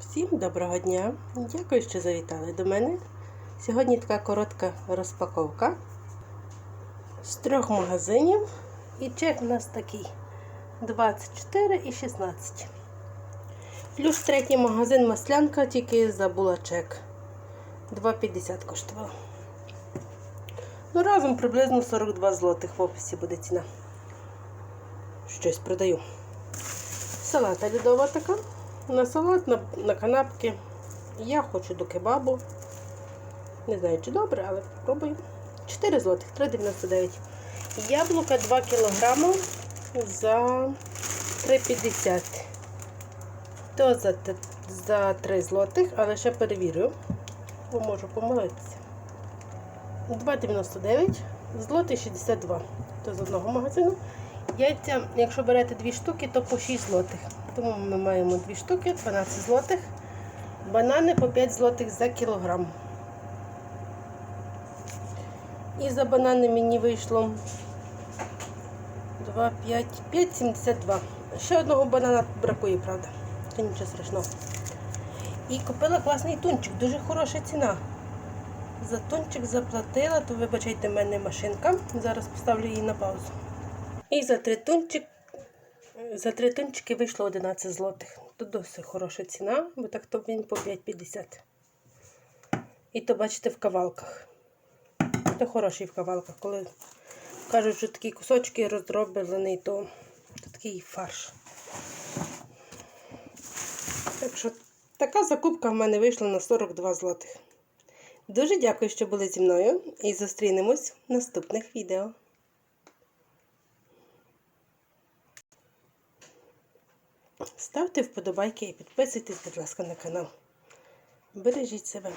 Всім доброго дня! Дякую, що завітали до мене. Сьогодні така коротка розпаковка з трьох магазинів. І чек у нас такий 24 і 16. Плюс третій магазин маслянка, тільки забула чек. 2,50 коштував. Ну, разом приблизно 42 злотих в офісі буде ціна. Щось продаю. Салата льодова така. На салат, на, на канапки. Я хочу до кебабу. Не знаю, чи добре, але спробую. 4 злотих, 3,99. Яблука 2 кг за 3,50. То за, за 3 злотих, але ще перевірю, бо можу помилитися. 2,99, злотий 62. То з одного магазину. Яйця, якщо берете дві штуки, то по 6 злотих. Тому ми маємо дві штуки, 12 злотих. Банани по 5 злотих за кілограм. І за банани мені вийшло 2, 5, 5,72. Ще одного банана бракує, правда. Це нічого страшного. І купила класний тунчик, дуже хороша ціна. За тунчик заплатила, то вибачайте, в мене машинка. Зараз поставлю її на паузу. І за три тунчик, за три тунчики вийшло 11 злотих. То досить хороша ціна, бо так то він по 5,50. І то бачите в кавалках. То хороший в кавалках. Коли кажуть, що такі кусочки роздроблені, то, то такий фарш. Так що така закупка в мене вийшла на 42 злотих. Дуже дякую, що були зі мною і зустрінемось в наступних відео. Ставте вподобайки і підписуйтесь, будь ласка, на канал. Бережіть себе.